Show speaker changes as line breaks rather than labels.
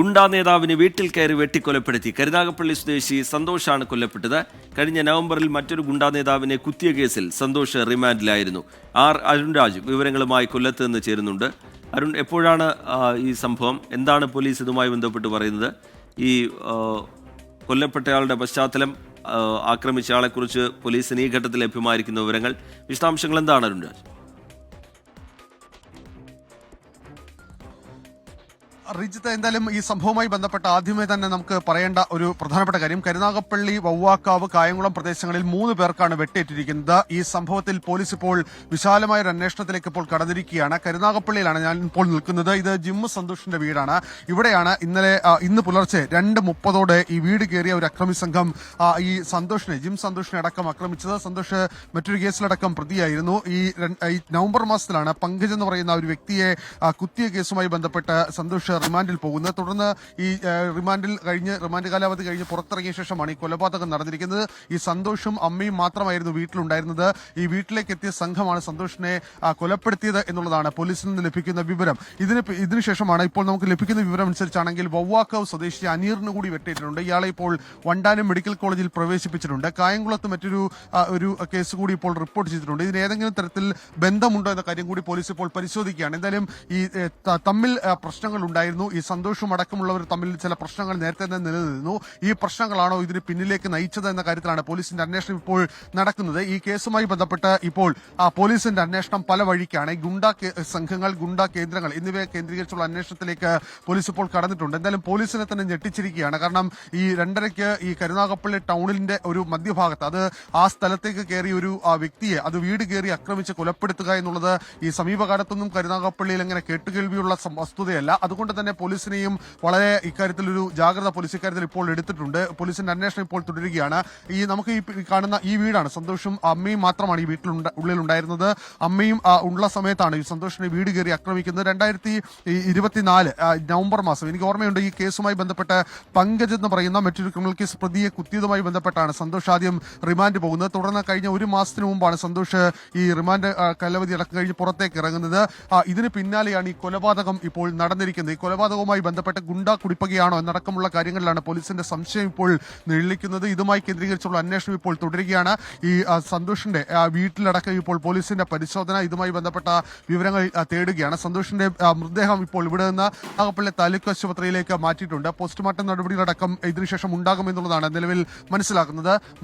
ഗുണ്ടാ നേതാവിനെ വീട്ടിൽ കയറി വെട്ടിക്കൊലപ്പെടുത്തി. കരുനാഗപ്പള്ളി സ്വദേശി സന്തോഷാണ് കൊല്ലപ്പെട്ടത്. കഴിഞ്ഞ നവംബറിൽ മറ്റൊരു ഗുണ്ടാ നേതാവിനെ കുത്തിയ കേസിൽ സന്തോഷ് റിമാൻഡിലായിരുന്നു. ആർ അരുൺ അരുൺരാജ് വിവരങ്ങളുമായി കൊല്ലത്ത് നിന്ന് ചേരുന്നുണ്ട്. അരുൺ എപ്പോഴാണ് ഈ സംഭവം? എന്താണ് പോലീസ് ഇതുമായി ബന്ധപ്പെട്ട് പറയുന്നത്? ഈ കൊല്ലപ്പെട്ടയാളുടെ പശ്ചാത്തലം ആക്രമിച്ചയാളെക്കുറിച്ച് പോലീസിന് ഈ ഘട്ടത്തിൽ ലഭ്യമായിരിക്കുന്ന വിവരങ്ങൾ. വിശദാംശങ്ങൾ എന്താണ് അരുൺരാജ്?
റിജിത്ത് എന്തായാലും ഈ സംഭവവുമായി ബന്ധപ്പെട്ട് ആദ്യമേ തന്നെ നമുക്ക് പറയേണ്ട ഒരു പ്രധാനപ്പെട്ട കാര്യം. കരുനാഗപ്പള്ളി വവ്വാക്കാവ് കായംകുളം പ്രദേശങ്ങളിൽ മൂന്ന് പേർക്കാണ് വെട്ടേറ്റിരിക്കുന്നത് ഈ സംഭവത്തിൽ പോലീസ് ഇപ്പോൾ വിശാലമായ ഒരു അന്വേഷണത്തിലേക്ക് ഇപ്പോൾ കടന്നിരിക്കുകയാണ്. കരുനാഗപ്പള്ളിയിലാണ് ഞാൻ ഇപ്പോൾ നിൽക്കുന്നത്. ഇത് ജിമ്മ് സന്തോഷിന്റെ വീടാണ്. ഇവിടെയാണ് ഇന്നലെ ഇന്ന് പുലർച്ചെ രണ്ട് മുപ്പതോടെ ഈ വീട് കയറിയ ഒരു അക്രമി സംഘം ഈ സന്തോഷിനെ ജിം സന്തോഷിനെ അടക്കം ആക്രമിച്ചത്. സന്തോഷ് മറ്റൊരു കേസിലടക്കം പ്രതിയായിരുന്നു. ഈ നവംബർ മാസത്തിലാണ് പങ്കജ് എന്ന് പറയുന്ന ഒരു വ്യക്തിയെ കുത്തിയ കേസുമായി ബന്ധപ്പെട്ട് സന്തോഷ് റിമാൻഡിൽ പോകുന്നത് തുടർന്ന് ഈ റിമാൻഡിൽ കഴിഞ്ഞ് റിമാൻഡ് കാലാവധി കഴിഞ്ഞ് പുറത്തിറങ്ങിയ ശേഷമാണ് ഈ കൊലപാതകം നടന്നിരിക്കുന്നത്. ഈ സന്തോഷും അമ്മയും മാത്രമായിരുന്നു വീട്ടിലുണ്ടായിരുന്നത്. ഈ വീട്ടിലേക്ക് എത്തിയ സംഘമാണ് സന്തോഷിനെ കൊലപ്പെടുത്തിയത് എന്നുള്ളതാണ് പോലീസിൽ നിന്ന് ലഭിക്കുന്ന വിവരം. ഇതിന് ഇതിനുശേഷമാണ് ഇപ്പോൾ നമുക്ക് ലഭിക്കുന്ന വിവരം അനുസരിച്ചാണെങ്കിൽ വവ്വാക്കാവ് സ്വദേശി അനീറിന് കൂടി വെട്ടേറ്റിട്ടുണ്ട് ഇയാളെ ഇപ്പോൾ വണ്ടാനം മെഡിക്കൽ കോളേജിൽ പ്രവേശിപ്പിച്ചിട്ടുണ്ട്. കായംകുളത്ത് മറ്റൊരു ഒരു കേസ് കൂടി ഇപ്പോൾ റിപ്പോർട്ട് ചെയ്തിട്ടുണ്ട്. ഇതിന് ഏതെങ്കിലും തരത്തിൽ ബന്ധമുണ്ടോ എന്ന കാര്യം കൂടി പോലീസ് ഇപ്പോൾ പരിശോധിക്കുകയാണ്. എന്തായാലും ഈ തമ്മിൽ പ്രശ്നങ്ങൾ ഉണ്ടായിരുന്നു ഈ സന്തോഷും അടക്കമുള്ളവർ തമ്മിൽ ചില പ്രശ്നങ്ങൾ നേരത്തെ തന്നെ നിലനിന്നിരുന്നു. ഈ പ്രശ്നങ്ങളാണോ ഇതിന് പിന്നിലേക്ക് നയിച്ചത് എന്ന കാര്യത്തിലാണ് പോലീസിന്റെ അന്വേഷണം ഇപ്പോൾ നടക്കുന്നത്. ഈ കേസുമായി ബന്ധപ്പെട്ട് ഇപ്പോൾ പോലീസിന്റെ അന്വേഷണം പല വഴിക്കാണ്. ഗുണ്ട സംഘങ്ങൾ ഗുണ്ടാ കേന്ദ്രങ്ങൾ എന്നിവയെ കേന്ദ്രീകരിച്ചുള്ള അന്വേഷണത്തിലേക്ക് പോലീസ് ഇപ്പോൾ കടന്നിട്ടുണ്ട്. എന്തായാലും പോലീസിനെ തന്നെ ഞെട്ടിച്ചിരിക്കുകയാണ്. കാരണം ഈ രണ്ടരയ്ക്ക് ഈ കരുനാഗപ്പള്ളി ടൗണിന്റെ ഒരു മധ്യഭാഗത്ത് അത് ആ സ്ഥലത്തേക്ക് കയറിയ ഒരു വ്യക്തിയെ അത് വീട് കയറി ആക്രമിച്ച് കൊലപ്പെടുത്തുക എന്നുള്ളത് ഈ സമീപകാലത്തൊന്നും കരുനാഗപ്പള്ളിയിൽ അങ്ങനെ കേട്ടുകേൾവിയുള്ള വസ്തുതയല്ല. അതുകൊണ്ട് തന്നെ പോലീസിനെയും വളരെ ഇക്കാര്യത്തിൽ ഒരു ജാഗ്രത പോലീസ് ഇക്കാര്യത്തിൽ ഇപ്പോൾ എടുത്തിട്ടുണ്ട്. പോലീസിന്റെ അന്വേഷണം ഇപ്പോൾ തുടരുകയാണ്. ഈ നമുക്ക് ഈ കാണുന്ന ഈ വീടാണ്. സന്തോഷും അമ്മയും മാത്രമാണ് ഈ വീട്ടിൽ ഉള്ളിലുണ്ടായിരുന്നത്. അമ്മയും ഉള്ള സമയത്താണ് ഈ സന്തോഷിനെ വീട് കയറി ആക്രമിക്കുന്നത്. രണ്ടായിരത്തി ഇരുപത്തിനാല് നവംബർ മാസം എനിക്ക് ഓർമ്മയുണ്ട് ഈ കേസുമായി ബന്ധപ്പെട്ട് പങ്കജ് എന്ന് പറയുന്ന മറ്റൊരു ക്രിമിനൽ കേസ് പ്രതിയെ കുത്തിയതുമായി ബന്ധപ്പെട്ടാണ് സന്തോഷ് ആദ്യം റിമാൻഡ് പോകുന്നത്. തുടർന്ന് കഴിഞ്ഞ ഒരു മാസത്തിന് മുമ്പാണ് സന്തോഷ് ഈ റിമാൻഡ് കാലാവധി അടക്കം കഴിഞ്ഞ് പുറത്തേക്ക് ഇറങ്ങുന്നത്. ഇതിന് പിന്നാലെയാണ് ഈ കൊലപാതകം ഇപ്പോൾ നടന്നിരിക്കുന്നത്. കൊലപാതകവുമായി ബന്ധപ്പെട്ട് ഗുണ്ട കുടിപ്പകയാണോ എന്നടക്കമുള്ള കാര്യങ്ങളിലാണ് പോലീസിന്റെ സംശയം ഇപ്പോൾ നിഴലിക്കുന്നത്. ഇതുമായി കേന്ദ്രീകരിച്ചുള്ള അന്വേഷണം ഇപ്പോൾ തുടരുകയാണ്. ഈ സന്തോഷിന്റെ വീട്ടിലടക്കം ഇപ്പോൾ പോലീസിന്റെ പരിശോധന ഇതുമായി ബന്ധപ്പെട്ട വിവരങ്ങൾ തേടുകയാണ്. സന്തോഷിന്റെ മൃതദേഹം ഇപ്പോൾ ഇവിടെ നിന്ന് നാഗപ്പള്ളി താലൂക്ക് ആശുപത്രിയിലേക്ക് മാറ്റിയിട്ടുണ്ട്. പോസ്റ്റ്മോർട്ടം നടപടികളടക്കം ഇതിനുശേഷം ഉണ്ടാകുമെന്നുള്ളതാണ് നിലവിൽ മനസ്സിലാക്കുന്നത്.